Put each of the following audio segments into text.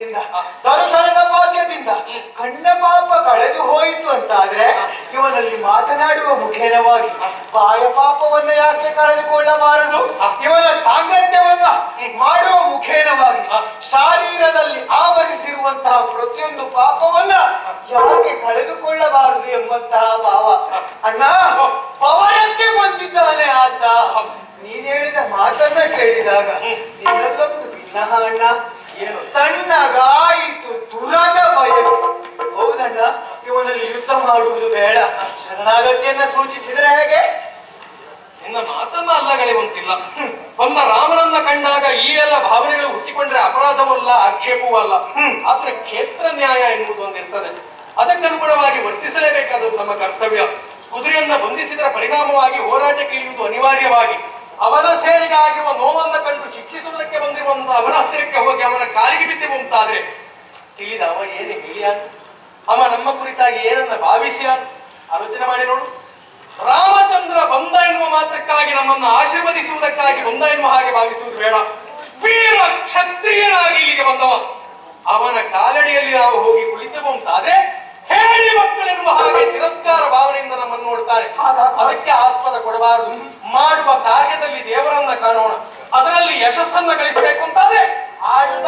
ದರ್ಶನದ ಭಾಗ್ಯದಿಂದ ಕಣ್ಣ ಪಾಪ ಕಳೆದು ಹೋಯಿತು ಅಂತಾದ್ರೆ ಇವನಲ್ಲಿ ಮಾತನಾಡುವ ಮುಖೇನವಾಗಿ ಬಾಯ ಪಾಪವನ್ನು ಯಾಕೆ ಕಳೆದುಕೊಳ್ಳಬಾರದು ಇವನ ಸಾಂಗತ್ಯವನ್ನ ಮಾಡುವ ಮುಖೇನವಾಗಿ ಶಾರೀರದಲ್ಲಿ ಆವರಿಸಿರುವಂತಹ ಪ್ರತಿಯೊಂದು ಪಾಪವನ್ನ ಯಾಕೆ ಕಳೆದುಕೊಳ್ಳಬಾರದು ಎಂಬಂತಹ ಭಾವ ಅಣ್ಣ ಪವನಕ್ಕೆ ಬಂದಿದ್ದಾನೆ ಆತ ನೀನ್ ಹೇಳಿದ ಮಾತನ್ನ ಕೇಳಿದಾಗ ಇನ್ನೊಂದು ಭಿನ್ನ ಅಣ್ಣ ಏನು ತಣ್ಣಗಾಯಿತು ತುರದ ಬಯಲು ಹೌದಣ್ಣ ಇವನಲ್ಲಿ ಯುದ್ಧ ಮಾಡುವುದು ಬೇಡ. ಶರಣಾಗತಿಯನ್ನ ಸೂಚಿಸಿದ್ರೆ ಹೇಗೆ? ನಿನ್ನ ಮಾತನ್ನ ಅಲ್ಲಗಳೆಯುವಂತಿಲ್ಲ ಒಮ್ಮ ರಾಮನನ್ನ ಕಂಡಾಗ ಈ ಎಲ್ಲ ಭಾವನೆಗಳು ಹುಟ್ಟಿಕೊಂಡ್ರೆ ಅಪರಾಧವಲ್ಲ, ಆಕ್ಷೇಪವೂ ಅಲ್ಲ. ಆದ್ರೆ ಕ್ಷೇತ್ರ ನ್ಯಾಯ ಎನ್ನುವುದು ಒಂದಿರ್ತದೆ. ಅದಕ್ಕನುಗುಣವಾಗಿ ವರ್ತಿಸಲೇಬೇಕಾದದ್ದು ನಮ್ಮ ಕರ್ತವ್ಯ. ಕುದುರೆಯನ್ನ ಬಂಧಿಸಿದರ ಪರಿಣಾಮವಾಗಿ ಹೋರಾಟಕ್ಕೆ ಇಳಿಯುವುದು ಅನಿವಾರ್ಯವಾಗಿ. ಅವನ ಸೇನೆಗೆ ಆಗಿರುವ ನೋವನ್ನ ಕಂಡು ಶಿಕ್ಷಿಸುವುದಕ್ಕೆ ಬಂದಿರುವಂತಹ ಅವನ ಹತ್ತಿರಕ್ಕೆ ಹೋಗಿ ಅವನ ಕಾಲಿಗೆ ಬಿದ್ದೆ ಮುಂತಾದ್ರೆ. ತಿಳಿದ ಅವ ಏನು ಹೇಳಿಯಾನ? ಅವ ನಮ್ಮ ಕುರಿತಾಗಿ ಏನನ್ನ ಭಾವಿಸಿಯ ಆಲೋಚನೆ ಮಾಡಿ ನೋಡು. ರಾಮಚಂದ್ರ ಬಂದ ಎನ್ನುವ ಮಾತ್ರಕ್ಕಾಗಿ ನಮ್ಮನ್ನು ಆಶೀರ್ವದಿಸುವುದಕ್ಕಾಗಿ ಬಂದ ಎನ್ನುವ ಹಾಗೆ ಭಾವಿಸುವುದು ಬೇಡ. ವೀರ ಕ್ಷತ್ರಿಯನಾಗಿ ಇಲ್ಲಿಗೆ ಬಂದವ. ಅವನ ಕಾಲಡಿಯಲ್ಲಿ ನಾವು ಹೋಗಿ ಕುಳಿತೆವು ಅಂತಾದ್ರೆ ಹೇಳಿ ಮಕ್ಕಳೆನ್ನುವ ಹಾಗೆ ತಿರಸ್ಕಾರ ಭಾವನೆಯಿಂದ ನಮ್ಮನ್ನು ನೋಡ್ತಾರೆ ಅದಕ್ಕೆ ಆಸ್ಪದ ಕೊಡಬಾರದು. ಮಾಡುವ ಕಾರ್ಯದಲ್ಲಿ ದೇವರನ್ನ ಕಾಣೋಣ. ಅದರಲ್ಲಿ ಯಶಸ್ಸನ್ನ ಗಳಿಸಬೇಕು ಅಂತಾದ್ರೆ ಆಯುಧ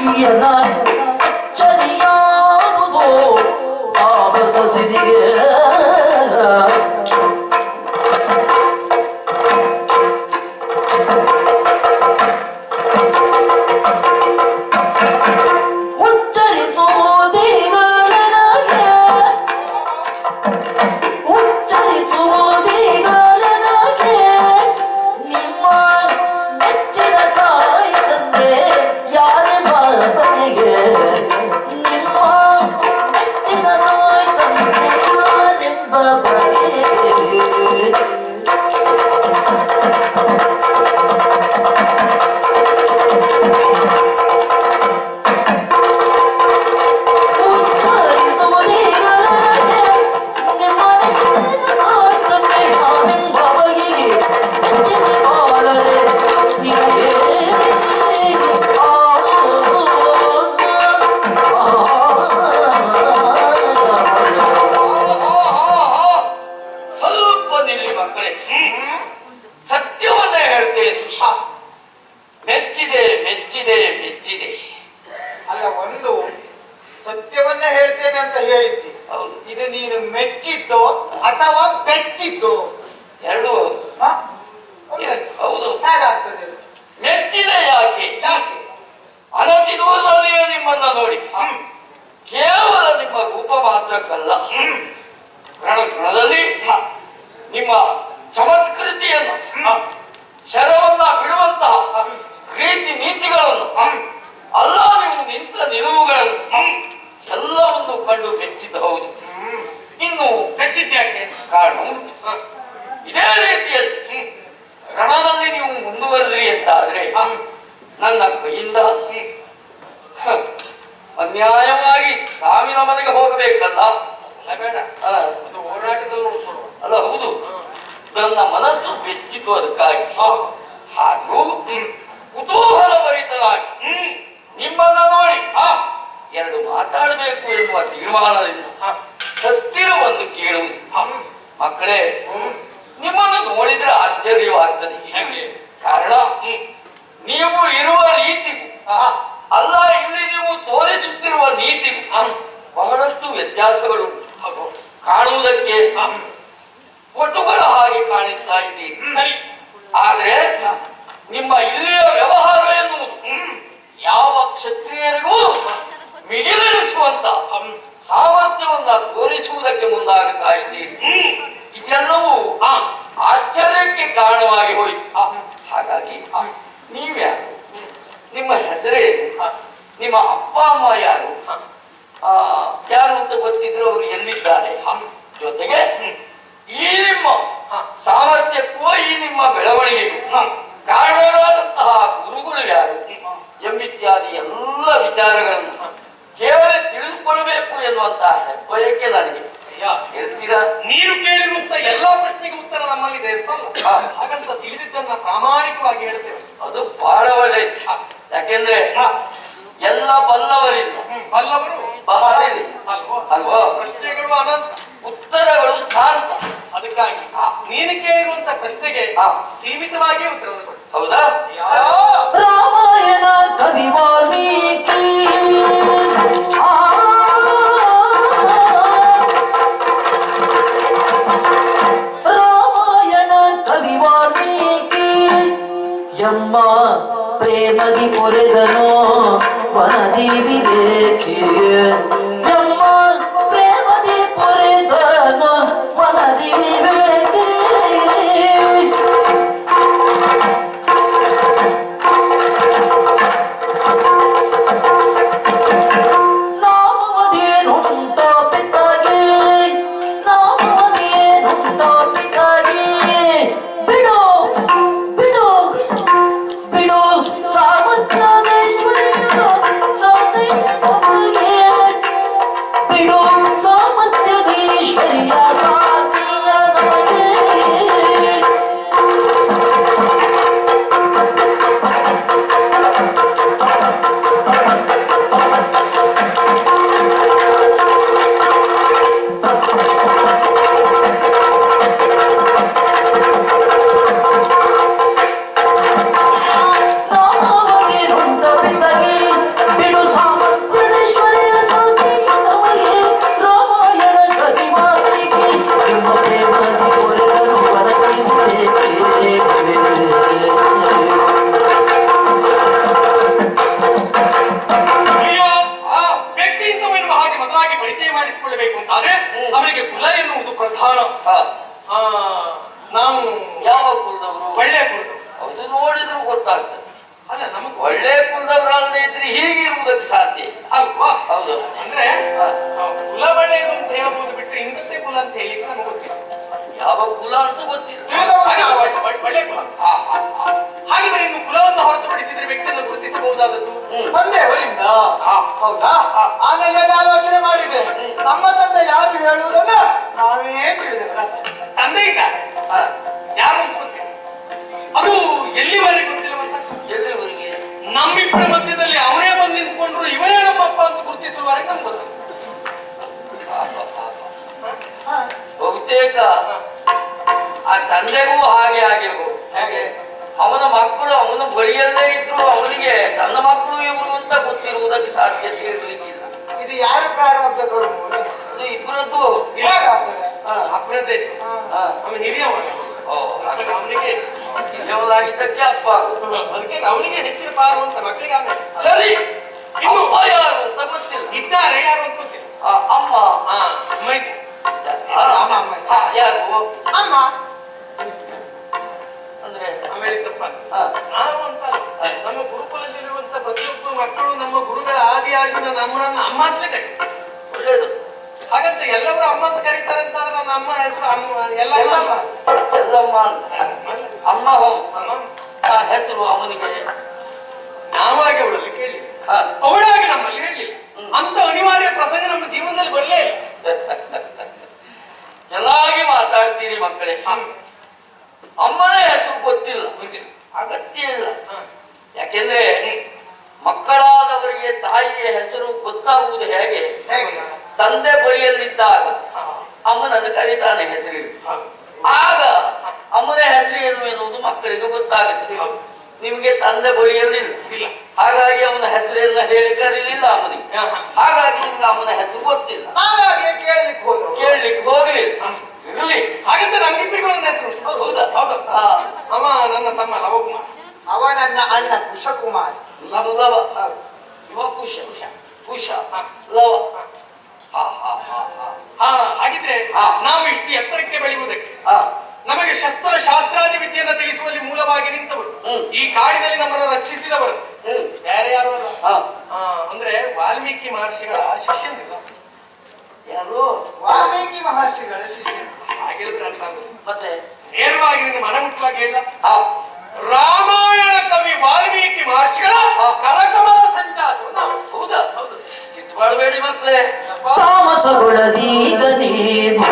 Iya. ಕಣ ಕಣದಲ್ಲಿ ನಿಮ್ಮ ಚಮತ್ಕೃತಿಯನ್ನು ಶರವನ್ನ ಬಿಡುವಂತಹ ರೀತಿ ನೀತಿಗಳನ್ನು ಅಲ್ಲ ನೀವು ನಿಂತ ನಿಲುವುಗಳನ್ನು ಎಲ್ಲವನ್ನು ಕಂಡು ಮೆಚ್ಚಿದ್ದು ಹೌದು. ಇನ್ನು ಮೆಚ್ಚಿದ್ಯಾಕೆ ಕಾರಣ ಉಂಟು. ಇದೇ ರೀತಿಯಲ್ಲಿ ರಣದಲ್ಲಿ ನೀವು ಮುಂದುವರೆದ್ರಿ ಅಂತಾದ್ರೆ ನನ್ನ ಕೈಯಿಂದ ಅನ್ಯಾಯವಾಗಿ ಸಾವಿನ ಮನೆಗೆ ಹೋಗಬೇಕಲ್ಲ. ಅಲ್ಲ ಬೇಡ ಅಲ್ಲ, ಅದು ಹೋರಾಟದಲ್ಲಿ ನೋಡ್ಕೊಳ್ಳುವ. ಅಲ್ಲ ಹೌದು. ನನ್ನ ಮನಸ್ಸು ಬೆಚ್ಚಿತು ಅದಕ್ಕಾಗಿ. ಹಾಗೂ ಕುತೂಹಲ ಭರಿತನಾಗಿ ನಿಮ್ಮನ್ನ ನೋಡಿ. ಎರಡು ಮಾತಾಡಬೇಕು ಎನ್ನುವ ತೀರ್ಮಾನದಿಂದ ಹತ್ತಿರ ಒಂದು ಕೇಳುವುದು. ಮಕ್ಕಳೇ ನಿಮ್ಮನ್ನು ನೋಡಿದ್ರೆ ಆಶ್ಚರ್ಯವಾಗ್ತದೆ. ಹೇಗೆ? ಕಾರಣ ನೀವು ಇರುವ ರೀತಿಗೂ ಅಲ್ಲ ಇಲ್ಲಿ ನೀವು ತೋರಿಸುತ್ತಿರುವ ನೀತಿಗೂ ಬಹಳಷ್ಟು ವ್ಯತ್ಯಾಸಗಳು. ಕಾಣುವುದಕ್ಕೆ ಒಟ್ಟುಗಳ ಹಾಗೆ ಕಾಣಿಸ್ತಾ ಇದ್ದೀರಿ ಸರಿ. ಆದ್ರೆ ನಿಮ್ಮ ಇಲ್ಲಿಯ ವ್ಯವಹಾರ ಎನ್ನುವುದು ಯಾವ ಕ್ಷತ್ರಿಯರಿಗೂ ಮಿಗಿಲಿಸುವಂತ ಸಾಮರ್ಥ್ಯವನ್ನ ತೋರಿಸುವುದಕ್ಕೆ ಮುಂದಾಗುತ್ತಾ ಇದ್ದೀರಿ ಇದೆಲ್ಲವೂ ಆ, ಆಶ್ಚರ್ಯಕ್ಕೆ ಕಾರಣವಾಗಿ ಹೋಯಿತು. ಹಾಗಾಗಿ ನೀವ್ಯಾರು? ನಿಮ್ಮ ಹೆಸರೇನು? ನಿಮ್ಮ ಅಪ್ಪ ಅಮ್ಮ ಯಾರು? ಇಲ್ಲಿದ್ದಾರೆ ಎಲ್ಲಿದ್ದಾರೆ ಜೊತೆಗೆ. ಈ ನಿಮ್ಮ. ಸಾಮರ್ಥ್ಯಕ್ಕೂ ಈ ನಿಮ್ಮ ಬೆಳವಣಿಗೆಗೂ ಕಾರಣವಾದಂತಹ ಕಾರಣರಾದಂತಹ ಗುರುಗಳು ಯಾರು ಎಂಬಿತ್ಯಾದಿ ಎಲ್ಲ ವಿಚಾರಗಳನ್ನು ಕೇವಲ ತಿಳಿದುಕೊಳ್ಬೇಕು ಎನ್ನುವಂತಹ ಹೆಬ್ಬಯಕ್ಕೆ ನನಗೆ ನೀರು ಕೇಳಿರುವಂತ ಎಲ್ಲಾ ಪ್ರಶ್ನೆಗೆ ಉತ್ತರ ನಮ್ಮಲ್ಲಿದೆ. ಹಾಗಂತ ತಿಳಿದಿದ್ದನ್ನ ಪ್ರಾಮಾಣಿಕವಾಗಿ ಹೇಳ್ತೇವೆ ಅದು ಬಹಳ ಒಳ್ಳೆಯ ಯಾಕೆಂದ್ರೆ. ಎಲ್ಲ ಬಲ್ಲವರಿಲ್ಲ ಬಲ್ಲವರು. ಅಲ್ವಾ? ಪ್ರಶ್ನೆಗಳು ಅನಂತ. ಉತ್ತರಗಳು ಶಾಂತ ಅದಕ್ಕಾಗಿ. ನೀನು ಕೇಳಿರುವಂತ ಪ್ರಶ್ನೆಗೆ ಸೀಮಿತವಾಗಿ ಉತ್ತರವನ್ನು ಕೊಡಿ. ಹೌದಾ? ರಾಮಾಯಣ ಕವಿ ವಾಲ್ಮೀಕಿ. ರಾಮಾಯಣ ಕವಿ ವಾಲ್ಮೀಕಿ. ಎಮ್ಮ ಪ್ರೇಮದಿ ಪೊರೆದನು ವನದಿ ವಿವೇಕಿ ಹೀಗಿರುವುದಕ್ಕೆ ಸಾಧ್ಯ. ಅಲ್ವಾ? ಹೌದು. ಅಂದ್ರೆ ಕುಲಬಳೆ ಅಂತ ಹೇಳ್ಬೋದು ಬಿಟ್ಟರೆ ಇಂಥದ್ದೇ ಕುಲ ಅಂತ ಹೇಳಿ ನಮಗೆ ಗೊತ್ತಿಲ್ಲ. ಯಾವ ಕುಲ ಅಂತ ಗೊತ್ತಿಲ್ಲ. ಒಳ್ಳೆ ಕುಲ. ಹಾಗಿದ್ರೆ ಇನ್ನು ಕುಲವನ್ನು ಹೊರತುಪಡಿಸಿದ್ರೆ ವ್ಯಕ್ತಿಯನ್ನು ಗುರುತಿಸಬಹುದಾದದ್ದು? ಒಂದೇ ಅವರಿಂದ. ಹೌದಾ? ಆಮೇಲೆ ಆಲೋಚನೆ ಮಾಡಿದೆ. ನಮ್ಮ ತಂದೆ ಯಾರು ಹೇಳುವುದನ್ನ ನಾವೇ ತಿಳಿದೆ. ತಂದೆ ಇದ್ದಾರೆ. ಯಾರು ಅಂತ ಗೊತ್ತಿಲ್ಲ. ಅದು ಎಲ್ಲಿವರೆಗೆ ಗೊತ್ತಿಲ್ಲವಂತ ಎಲ್ಲಿವರೆಗೆ? ನಮ್ಮಿಬ್ಬರ ಮಧ್ಯದಲ್ಲಿ ಅವನೇ ಬಂದು ನಿಂತ್ಕೊಂಡ್ರು ಇವನೇ ನಮ್ಗೆ ಹಾ. ಬಹುತೇಕ ಆ ತಂದೆಗೂ ಹಾಗೆ ಆಗಿರ್ಬೋದು. ಹಾಗೆ? ಅವನ ಮಕ್ಕಳು ಅವನ ಬಳಿಯಲ್ಲೇ ಇದ್ರು ಅವನಿಗೆ ತನ್ನ ಮಕ್ಕಳು ಇವರು ಅಂತ ಗೊತ್ತಿರುವುದಕ್ಕೆ ಸಾಧ್ಯತೆ ಇರಲಿಕ್ಕಿಲ್ಲ ಇದು ಯಾರು ಪ್ರಾರಂಭ ಅದು ಇಬ್ಬರದ್ದು ಹ. ಅವನು ಹಿರಿಯವ. ಅವನಿಗೆ ಹಿರಿಯವನಾಗಿದ್ದಕ್ಕೆ ಅಪ್ಪ ಅದಕ್ಕೆ ಅವನಿಗೆ ಹೆಚ್ಚಿನ ಪಾರು ಅಂತ ಮಕ್ಕಳಿಗೆ ಸರಿ. ಇನ್ನು ಯಾರು ಅಂತ ಗೊತ್ತಿಲ್ಲ ಇದ್ದಾರೆ ಯಾರು ಅಂತ ಗೊತ್ತಿಲ್ಲ ಆ, ಅಮ್ಮ. ಆ, ಅಮ್ಮ, ಅಮ್ಮ. ಹಾ, ಯಾರು? ಅಮ್ಮ. ಅಂದ್ರೆ ಅಮೇರಿಕಪ್ಪ. ನಾವು ಅಂತ ಅಲ್ಲ. ನಮ್ಮ ಗುರುಕುಲದಲ್ಲಿರುವಂತ ಪ್ರತಿಯೊಬ್ಬ ಮಕ್ಕಳು ನಮ್ಮ ಗುರುಗಳ ಆದಿಯಾಗಿ ನಮ್ಮನ್ನ ಅಮ್ಮ ಅಂತಲೇ ಕರೀತಾರೆ. ಒಳ್ಳೇದು ಹಾಗಂತ ಎಲ್ಲರೂ ಅಮ್ಮ ಅಂತ ಕರೀತಾರೆ ಅಂತ ಆದ್ರೆ ನನ್ನ ಅಮ್ಮ ಹೆಸರು ಅಮ್ಮ ಎಲ್ಲ ಎಲ್ಲಮ್ಮ. ಎಲ್ಲಮ್ಮ ಅಂತ. ಅಮ್ಮ ಹೋಮ್. ಅಮ್ಮ. ಆ ಹೆಸರು ಅವನಿಗೆ. ನಾವಾಗಿ ಅವಳಲ್ಲಿ ಕೇಳಿ. ಅವಳಾಗಿ ನಮ್ಮಲ್ಲಿ ಹೇಳಲಿಲ್ಲ ಅಂತ ಅನಿವಾರ್ಯ ಪ್ರಸಂಗ ನಮ್ಮ ಜೀವನದಲ್ಲಿ ಬರಲೇ ಇಲ್ಲ. ಚೆನ್ನಾಗಿ ಮಾತಾಡ್ತೀರಿ ಮಕ್ಕಳೇ. ಅಮ್ಮನ ಹೆಸರು ಗೊತ್ತಿಲ್ಲ. ಅಗತ್ಯ ಇಲ್ಲ. ಯಾಕೆಂದ್ರೆ ಮಕ್ಕಳಾದವರಿಗೆ ತಾಯಿಯ ಹೆಸರು ಗೊತ್ತಾಗುವುದು ಹೇಗೆ? ತಂದೆ ಬಳಿಯಲ್ಲಿದ್ದಾಗ. ಅಮ್ಮನನ್ನು ಕರೀತಾನೆ ಹೆಸರಿಡಿ ಆಗ ಅಮ್ಮನ ಹೆಸರು ಏನು ಎನ್ನುವುದು ಮಕ್ಕಳಿಗೆ ಗೊತ್ತಾಗುತ್ತೆ. ನಿಮಗೆ ತಂದೆ ಬಳಿಯಲ್ಲಿ ಇಲ್ಲ. ಹಾಗಾಗಿ ಅವನ ಹೆಸರೆಲ್ಲ ಹೇಳಿ ಕರೀಲಿಲ್ಲ ಅವನಿಗೆ. ಹಾಗಾಗಿ ನಿಮ್ಗೆ ಅವನ ಹೆಸರು ಗೊತ್ತಿಲ್ಲ. ಹಾಗಾಗಿ ಕೇಳಲಿಕ್ಕೆ ಹೋದ ಕೇಳಲಿಕ್ಕೆ ಹೋಗ್ಲಿಲ್ಲ ಇರಲಿ. ಹಾಗಂತ ನಮ್ಗಿಬ್ಬರಿಗೂ ಒಂದು ಹೆಸರು. ಹೌದಾ. ಹೌದು. ಅವ ನನ್ನ ತಮ್ಮ ಲವಕುಮಾರ್ ಅವ ನನ್ನ ಅಣ್ಣ ಕುಶಕುಮಾರ್. ನಾನು ಲವ. ಲವ ಇವ ಕುಶ ಕುಶ. ಕುಶ. ಲವ. ಹಾ. ಹಾ ಹಾ ಹಾ ಹಾ. ಹಾಗಿದ್ರೆ ಹಾ. ನಾವು ಇಷ್ಟು ಎತ್ತರಕ್ಕೆ ಬೆಳೆಯುವುದಕ್ಕೆ ಹಾ. ನಮಗೆ ಶಸ್ತ್ರ ಶಾಸ್ತ್ರಾದಿ ಈ ಕಾಡಿನಲ್ಲಿ ನಮ್ಮನ್ನ ರಕ್ಷಿಸಿದವರು. ಯಾರ್ಯಾರು ಬೇರೆ ಯಾರು ಅಂದ್ರೆ ವಾಲ್ಮೀಕಿ ಮಹರ್ಷಿಗಳ ಶಿಷ್ಯ ಯಾರು? ವಾಲ್ಮೀಕಿ ಮಹರ್ಷಿಗಳ ಶಿಷ್ಯ ಮತ್ತೆ? ನೇರವಾಗಿ ನಿನ್ನ ಮನಮುಟ್ಟವಾಗಿ ಇಲ್ಲ ಆ ರಾಮಾಯಣ ಕವಿ ವಾಲ್ಮೀಕಿ ಮಹರ್ಷಿಗಳ ಕರಕಮಲ ಸಂಜಾತರು ನಾವು ಹೌದಾ ಹೌದು. ಚಿತ್ರ ಬೇಡಿ ಮತ್ತೆ ತಾಮಸಗೊಳದೀಗ ತಾಮಸಗೊಳ್ಳದೀಗ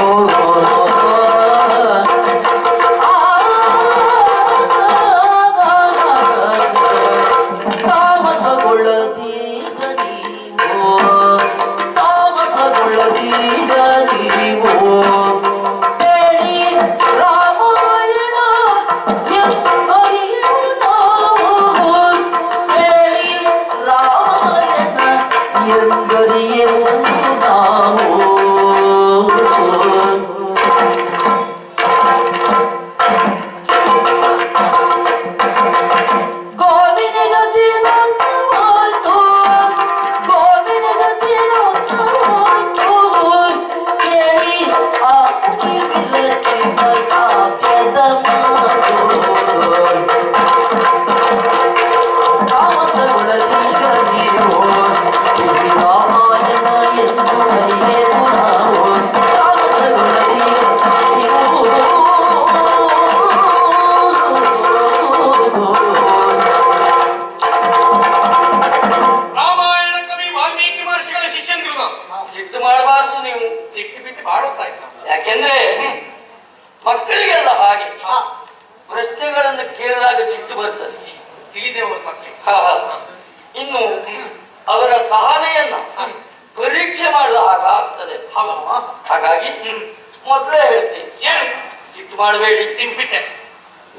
ಮಾಡಬೇಡಿ ತಿನ್ಬಿಟ್ಟೆ.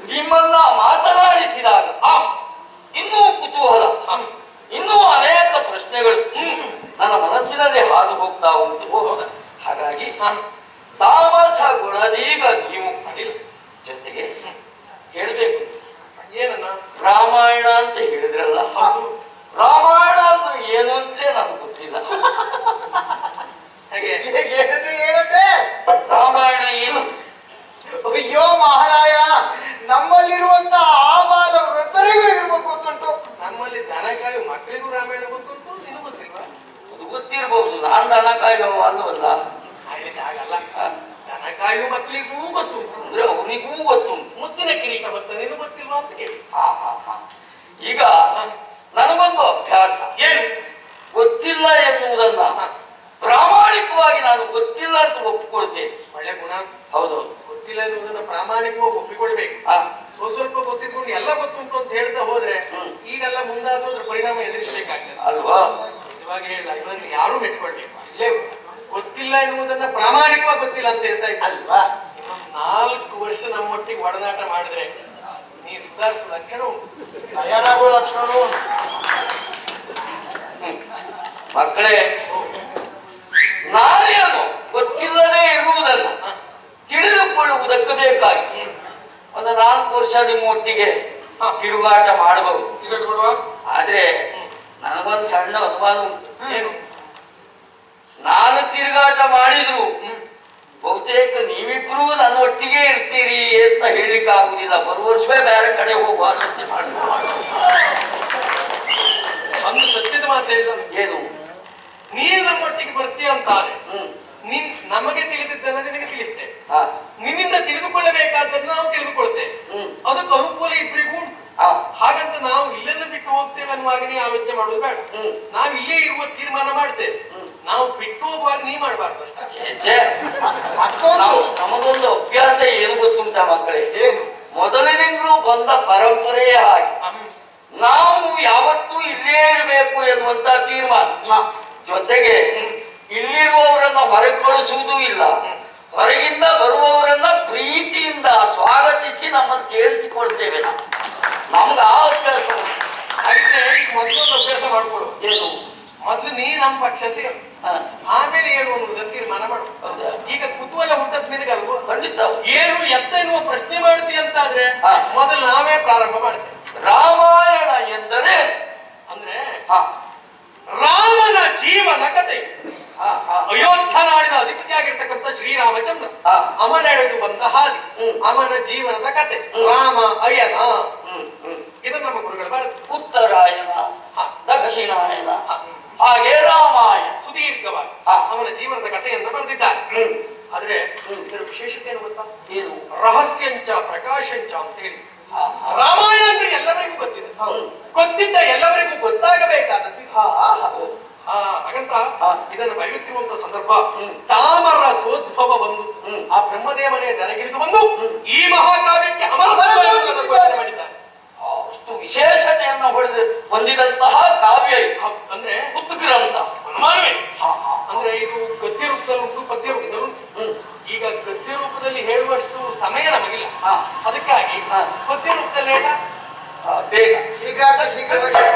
ನಿಮ್ಮನ್ನ ಮಾತನಾಡಿಸಿದಾಗ ಆ ಇನ್ನೂ ಕುತೂಹಲ ಇನ್ನೂ ಅನೇಕ ಪ್ರಶ್ನೆಗಳು ನನ್ನ ಮನಸ್ಸಿನಲ್ಲಿ ಹಾದು ಹೋಗ್ತಾ ಉಂಟು ಹಾಗಾಗಿ ತಾಮಸ ಗುಣದೀಗ ನೀವು ಮಾಡಿಲ್ಲ ಜೊತೆಗೆ ಹೇಳಬೇಕು. ಏನನ್ನ? ರಾಮಾಯಣ ಅಂತ ಹೇಳಿದ್ರಲ್ಲ? ರಾಮಾಯಣ ಅಂದ್ರೆ ಏನು ಅಂತ ನಮ್ಗೆ ಗೊತ್ತಿಲ್ಲ. ರಾಮಾಯಣ ಏನು ಅಯ್ಯೋ ಮಹಾರಾಯ ನಮ್ಮಲ್ಲಿರುವಂತ ಆ ಬಾಲ ವೃದ್ಧರಿಗೂ ಇರ್ಬೇಕು ಗೊತ್ತುಂಟು ನಮ್ಮಲ್ಲಿ ದನ ಕಾಯು ಮಕ್ಕಳಿಗೂ ರಾಮಾಯಣ ಗೊತ್ತುಂಟು ನಿನಗೂ ಗೊತ್ತಿಲ್ವಾ ಅದು ಗೊತ್ತಿರ್ಬೋದು ನಾನು ದನ ಕಾಯುವ ಆಗಲ್ಲ. ದನ ಕಾಯುವ ಮಕ್ಕಳಿಗೂ ಗೊತ್ತು. ಅಂದ್ರೆ ಅವನಿಗೂ ಗೊತ್ತು. ಮುದ್ದಿನ ಕಿರೀಟ ಬರ್ತದೆ ಗೊತ್ತಿಲ್ವಾ ಅಂತ ಕೇಳಿ. ಈಗ ನನಗೊಂದು ಅಭ್ಯಾಸ. ಏನು? ಗೊತ್ತಿಲ್ಲ ಎನ್ನುವುದನ್ನ ಪ್ರಾಮಾಣಿಕವಾಗಿ ನಾನು ಗೊತ್ತಿಲ್ಲ ಅಂತ ಒಪ್ಪಿಕೊಳ್ತೇನೆ. ಒಳ್ಳೆ ಗುಣ. ಹೌದು ಗೊತ್ತಿಲ್ಲ ಎನ್ನುವುದನ್ನ ಪ್ರಾಮಾಣಿಕವಾಗಿ ಒಪ್ಪಿಕೊಳ್ಬೇಕು. ಸ್ವಲ್ಪ ಸ್ವಲ್ಪ ಗೊತ್ತಿದ್ಕೊಂಡು ಎಲ್ಲ ಗೊತ್ತುಂಟು ಅಂತ ಹೇಳ್ತಾ ಹೋದ್ರೆ. ಈಗೆಲ್ಲ ಮುಂದಾದ್ರೂ ಅದ್ರ ಪರಿಣಾಮ ಎದುರಿಸಬೇಕಾಗ್ತದೆ. ಅಲ್ವಾ? ನಿಜವಾಗಿ ಹೇಳ ಯಾರು ಮೆಚ್ಕೊಳ್ಬೇಕು ಇಲ್ಲೇ ಗೊತ್ತಿಲ್ಲ ಎನ್ನುವುದನ್ನ ಪ್ರಾಮಾಣಿಕವಾಗಿ ಗೊತ್ತಿಲ್ಲ ಅಂತ ಹೇಳ್ತಾ ಇದ್ದ. ಅಲ್ವಾ? ನಾಲ್ಕು ವರ್ಷ ನಮ್ಮೊಟ್ಟಿಗೆ ಒಡನಾಟ ಮಾಡಿದ್ರೆ ನೀ ಸುಧಾರಿಸುವ ಲಕ್ಷಣ ತಯಾರಾಗುವ ಲಕ್ಷಣ. ಮಕ್ಕಳೇ ನಾನೇನು ಗೊತ್ತಿಲ್ಲದೆ ಇರುವುದನ್ನ ತಿಳಿದುಕೊಳ್ಳುವುದಕ್ಕೆ ಬೇಕಾಗಿ ಒಂದು ನಾಲ್ಕು ವರ್ಷ ನಿಮ್ಮ ಒಟ್ಟಿಗೆ ತಿರುಗಾಟ ಮಾಡಬಹುದು. ಆದ್ರೆ ನನಗೊಂದು ಸಣ್ಣ ಅನುಮಾನ ಉಂಟು. ಏನು? ನಾನು ತಿರುಗಾಟ ಮಾಡಿದ್ರು. ಬಹುತೇಕ ನೀವಿಬ್ರು ನನ್ನ ಒಟ್ಟಿಗೆ ಇರ್ತೀರಿ ಅಂತ ಹೇಳಲಿಕ್ಕೆ ಆಗುದಿಲ್ಲ ಬರುವ ವರ್ಷವೇ ಬೇರೆ ಕಡೆ ಹೋಗುವ ಒಂದು ಸತ್ಯದ ಮಾತು ಹೇಳಿದ ಏನು? ನೀನು ನಮ್ಮೊಟ್ಟಿಗೆ ಬರ್ತೀಯ ಅಂತಾರೆ. ನೀನ್ ನಮಗೆ ತಿಳಿದಿದ್ದನ್ನ ನಿನಗೆ ತಿಳಿಸ್ತೇ ಹಾ. ನಿನ್ನಿಂದ ತಿಳಿದುಕೊಳ್ಳಬೇಕಾದ್ದನ್ನು ನಾವು ತಿಳಿದುಕೊಳ್ತೇವೆ. ಹ್ಮ್. ಅದಕ್ಕೆ ಅನುಕೂಲ ಇಬ್ಬರಿಗೂ ಹಾಗಂತ ನಾವು ಹೋಗ್ತೇವೆ ಅನ್ನುವಾಗ ನೀ ಆಲೋಚನೆ ಮಾಡೋದು ಬೇಡ. ನಾವು ಇಲ್ಲೇ ಇರುವ ತೀರ್ಮಾನ ಮಾಡ್ತೇವೆ. ನಾವು ಬಿಟ್ಟು ಹೋಗುವಾಗ ನೀ ಮಾಡಬಾರ್ದು. ನಾವು ನಮಗೊಂದು ಅಭ್ಯಾಸ ಏನು ಗೊತ್ತುಂಟ ಮಕ್ಕಳೇ? ಏನು? ಮೊದಲಿನಿಂದಲೂ ಬಂದ ಪರಂಪರೆಯೇ ಹಾಗೆ. ನಾವು ಯಾವತ್ತೂ ಇಲ್ಲೇ ಇರಬೇಕು ಎನ್ನುವಂತ ತೀರ್ಮಾನ. ಜೊತೆಗೆ ಇಲ್ಲಿರುವವರನ್ನ ಹೊರಗೆ ಕಳಿಸುವುದೂ ಇಲ್ಲ ಹೊರಗಿಂದ ಬರುವವರನ್ನ ಪ್ರೀತಿಯಿಂದ ಸ್ವಾಗತಿಸಿ ನಮ್ಮನ್ನು ಸೇರಿಸಿಕೊಳ್ತೇವೆ ನಾವು. ನಮ್ಗೆ ಆ ಅಭ್ಯಾಸ ಈಗ ಮೊದಲೊಂದು ಅಭ್ಯಾಸ ಮಾಡ್ಕೊಳ್ಳು ಏನು? ಮೊದ್ಲು ನೀ ನಮ್ಮ ಪಕ್ಷ ಸೇರು. ಆಮೇಲೆ ಏನು ಅನ್ನೋದನ್ನ ತೀರ್ಮಾನ ಮಾಡು? ಈಗ ಕುತೂಹಲ ಹುಟ್ಟದ್ ನಿನಗಲ್ವೋ? ಖಂಡಿತ. ಏನು ಎತ್ತ ಎನ್ನುವ ಪ್ರಶ್ನೆ ಮಾಡ್ತಿ ಅಂತಾದ್ರೆ ಆದ್ರೆ ಮೊದಲು ನಾವೇ ಪ್ರಾರಂಭ ಮಾಡ್ತೇವೆ. ರಾಮಾಯಣ ಎಂದರೆ ಅಂದ್ರೆ ರಾಮನ ಜೀವನ ಹ, ಅಯೋಧ್ಯ ನಾಡಿನ ಅಧಿಪತಿಯಾಗಿರ್ತಕ್ಕಂಥ ಶ್ರೀರಾಮಚಂದ್ರ. ಅಮನೆಡೆದು ಅಮ ನಡೆದು ಬಂದ ಹಾದಿ. ಅಮನ ಜೀವನದ ಕತೆ. ರಾಮ ಅಯ್ಯನ ಹ್ಮ್, ಹ್ಮ್. ಇದು ನಮ್ಮ ಗುರುಗಳ ಭಾರತ ಉತ್ತರಾಯಣ ದಕ್ಷಿಣಾಯಣ ಹಾಗೆ ರಾಮಾಯಣ. ಸುದೀರ್ಘವಾಗಿ. ಅವನ ಜೀವನದ ಕಥೆಯನ್ನು ಬರೆದಿದ್ದಾರೆ. ಆದ್ರೆ ಇದರ ವಿಶೇಷತೆ ಏನು ಗೊತ್ತಾ? ಏನು? ರಹಸ್ಯಂಚ ಪ್ರಕಾಶಂಚ ಅಂತ ಹೇಳಿ. ರಾಮಾಯಣ ಅಂದ್ರೆ ಎಲ್ಲರಿಗೂ ಗೊತ್ತಿದೆ. ಗೊತ್ತಿದ್ದ ಎಲ್ಲರಿಗೂ ಗೊತ್ತಾಗಬೇಕಾದದ್ದು. ಹಾ ಹಾಗಂತ. ಇದನ್ನು ಬರೆಯುತ್ತಿರುವಂತ ಸಂದರ್ಭ ತಾಮರ ಸೋದ್ಭವ 네.